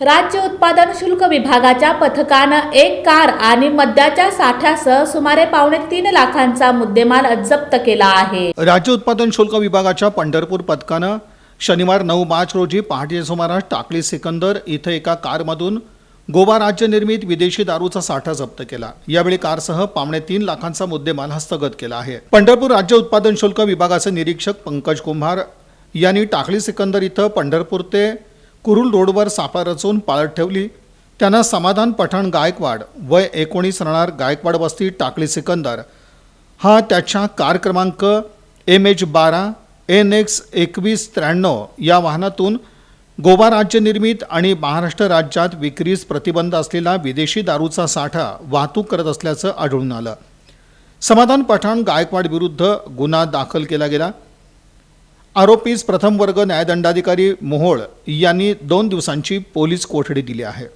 राज्य उत्पादन शुल्क विभागाच्या पथकानं एक कार आणि मद्याच्या साठ्यासह सुमारे पावणे तीन लाखांचा मुद्देमाल जप्त केला आहे. राज्य उत्पादन शुल्क विभागाच्या पंढरपूर पथकानं शनिवार नऊ मार्च रोजी पहाटेच्या सुमारास टाकली सिकंदर इथं एका कारमधून गोवा राज्य निर्मित विदेशी दारूचा साठा जप्त केला. यावेळी कारसह पावणे तीन लाखांचा मुद्देमाल हस्तगत केला आहे. पंढरपूर राज्य उत्पादन शुल्क विभागाचे निरीक्षक पंकज कुंभार यांनी टाकली सिकंदर इथं पंढरपूर ते कुरुल रोडवर सापळा रचून पाळत ठेवली. त्यांना समाधान पठाण गायकवाड वय एकोणीस राहणार गायकवाड वस्ती टाकळी सिकंदर. हा त्याच्या कार क्रमांक एम एच बारा एन एक्स एकवीस त्र्याण्णव या वाहनातून गोवा राज्य निर्मित आणि महाराष्ट्र राज्यात विक्रीस प्रतिबंध असलेला विदेशी दारूचा साठा वाहतूक करत असल्याचं आढळून आलं. समाधान पठाण गायकवाड विरुद्ध गुन्हा दाखल केला गेला. आरोपीस प्रथम वर्ग न्यायदंडाधिकारी मोहोळ यांनी दोन दिवसांची पोलीस कोठडी दिली आहे.